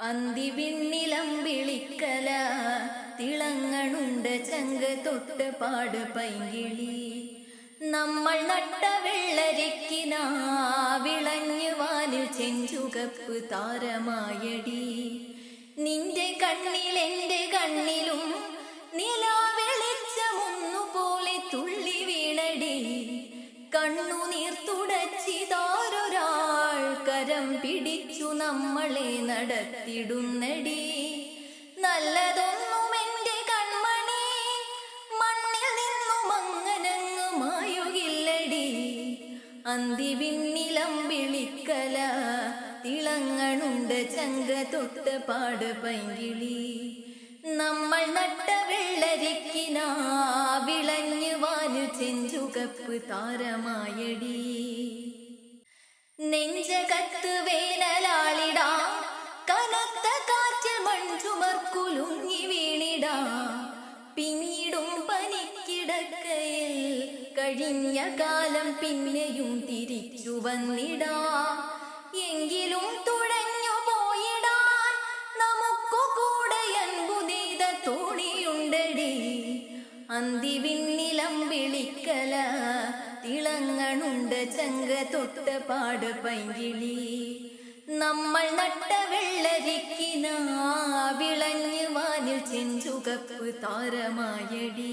അന്തി വിണ്ണിലം വിളിക്കല. തിളങ്ങണുണ്ട് ചങ്ക തൊട്ട് പാട് പൈകിളി നമ്മൾ നട്ട വെള്ളരിക്കിനാ വിളഞ്ഞു വാനിൽ ചെഞ്ചുകപ്പ് താരമായടി. നിന്റെ കണ്ണിൽ എന്റെ കണ്ണിലും നിലാവെളിച്ചമൊന്നുപോലെ തുള്ളി വീണടി. കണ്ണുനീർ തുടച്ചിതാരൊരാൾ കരം പിടിച്ചു നമ്മളെ നടത്തിടുന്നടി. നല്ലതൊന്നും എന്റെ കൺമണി മണ്ണിൽ നിന്നും അങ്ങനങ്ങ് മായുകില്ലടി. അന്തി വിണ്ണിലം വിളിക്കല തിളങ്ങണുണ്ട് ചങ്ക തൊട്ട് പാട് പൈകിളി നമ്മൾ നട്ട വെള്ളരിക്കിനാ വിളഞ്ഞു വാനു ചെഞ്ചുകപ്പ് താരമായടി. മൺചുമർക്കുലുങ്ങി വീണിടാ. പിന്നീടും പനിക്കിടക്കയിൽ കഴിഞ്ഞ കാലം പിന്നെയും തിരിച്ചു വന്നിടാ. എങ്കിലും തുഴഞ്ഞു പോയിടാൻ നമുക്കു കൂടെ അൻപുതീത തോണിയുണ്ടടി. അന്തിവിണ്ണിലം വിളിക്കല തിളങ്ങണുണ്ട് ചങ്ക തൊട്ട് പാട് പൈകിളി ചെഞ്ചുകപ്പ് താരമായടി.